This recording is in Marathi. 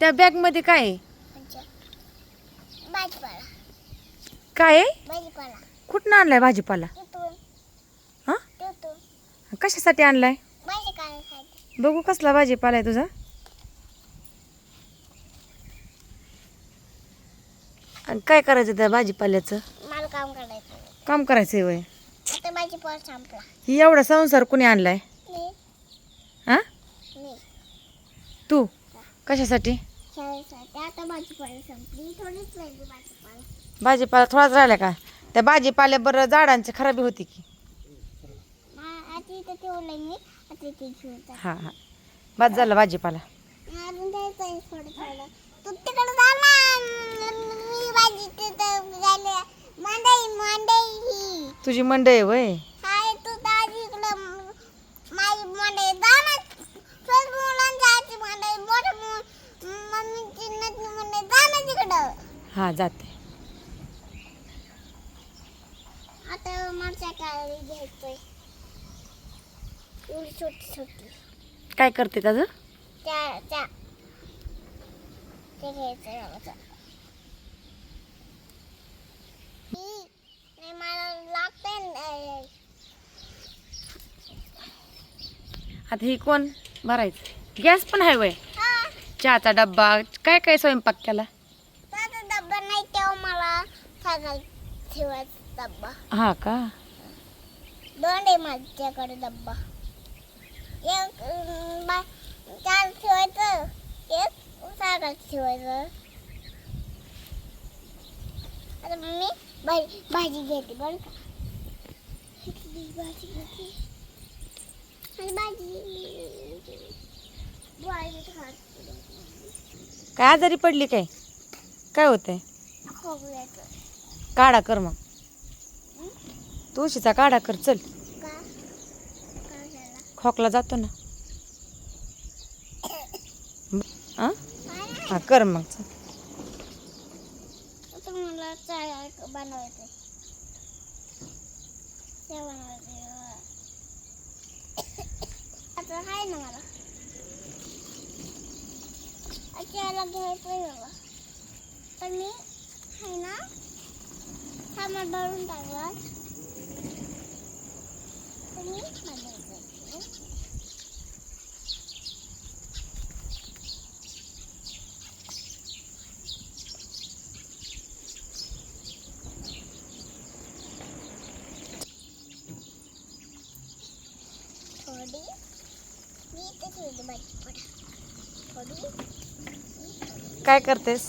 त्या बॅगमध्ये काय आहे? भाजीपाला. काय आहे? भाजीपाला. कुठनं आणलाय भाजीपाला? तिथून हा? तिथून कशासाठी आणलाय? भाजी बघू कसला भाजीपाला आहे तुझा. आणि काय करायचं त्या भाजीपाल्याचं? मला काम करायचं. काम करायचंय वय आता भाजीपाला संपला. ही एवढा संसार कुणी आणलाय मी हा मी तू? कशासाठी? आता भाजीपाला संपली. थोडीच राहिली भाजीपाला. भाजीपाला थोडाच राहिला का? त्या भाजीपाल्या बरं झाडांची खराबी होती की. हा हा बाद झाला भाजीपाला. अजून द्यायचं आहे थोडं थोडं तू तिकडे जा ना मी भाजी तिथं गेले मंडई मंडई ही तुझी मंडई वय हाय तू दाजी इकडं माझी मंडई जा ना चल मुलांच्या आजी मंडई मोठं मुल मम्मीची नटणी मंडई जा ना तिकडं हा जाते. आता माझ्या काय घ्यायचंय. एवढी छोटी छोटी. काय करते त्याचं त्या त्या. ते घ्यायचंय मला नाही लागतंय आता ही कोण? भरायचं. गॅस पण आहे वय. हा. चहाचा डब्बा. काय काय स्वयंपाक केला माझा डब्बा नाही तेव्हा सगळं ठेवायचा डब्बा. हा का? दोन आहे माझ्याकडे डब्बा. एक अं, बा चार ठेवायचं एक सागर ठेवायचं. आता मी भाजी भाजी घेते बरं का? इथली भाजी घेते. आणि भाजी भाजी खाते. काय आजारी पडली काय? काय होतंय? खोकल्याचं काढा कर मग. तुळशीचा काढा कर चल. खोकला जातो ना. हा कर मग चल. मला तर मी आहे ना? सामान भरून टाकला थोडी मी इथे ठेवली भाजी थोडी काय करतेस?